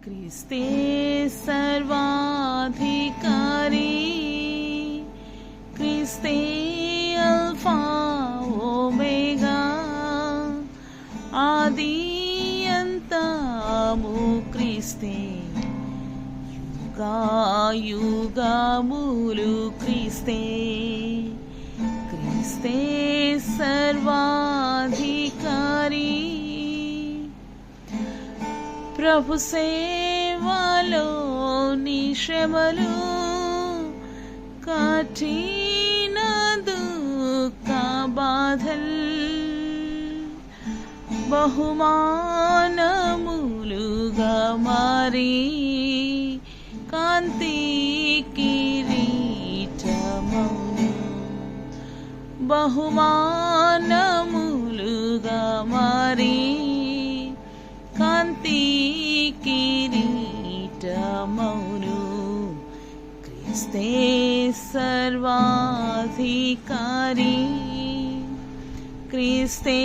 क्रिस्ते Sarbadhikari क्रिस्ते alpha omega आदि అంతము క్రీస్తే యుగాయుగములు క్రీస్తే క్రీస్తే సర్వాధికారి ప్రభు సేవలో నిశ్రమలు కఠిన దుఃఖ బాధల్. బహుమానములుగా మారి కాంతి కిరీటమౌను బహుమానములుగా మారి కాంతి కిరీటమౌను క్రిస్తే సర్వాధికారి క్రిస్తే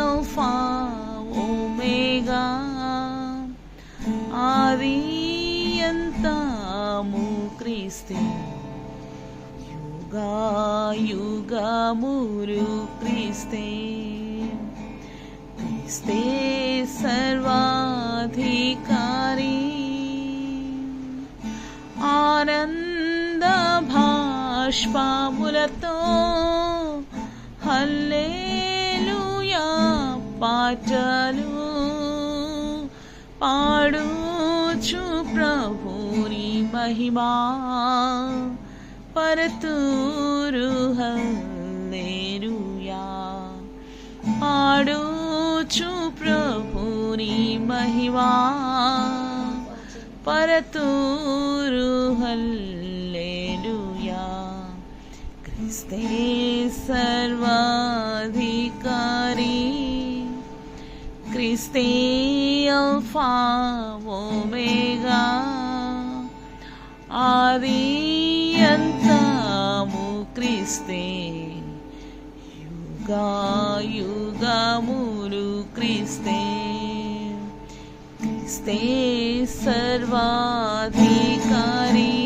అల్ఫా ఓమేగా ఆది అంతము క్రిస్తే యుగా యుగమురు క్రిస్తే క్రిస్తే సర్వా अधिकारी। आनन्दभाष्पामुलतो हल्लेलुया पाडु पाडुचु प्रभुरि महिमा। परतुरुहने रुया पाडु प्रभु ప్రభుని మహిమా. పరతూరు హల్లేలుయా. క్రిస్తే సర్వాధికారి. క్రిస్తే అల్ఫా ఓమేగా ఆది అంతము క్రిస్తే. యుగా యుగములు క్రిస్తే. सर्वाधिकारी।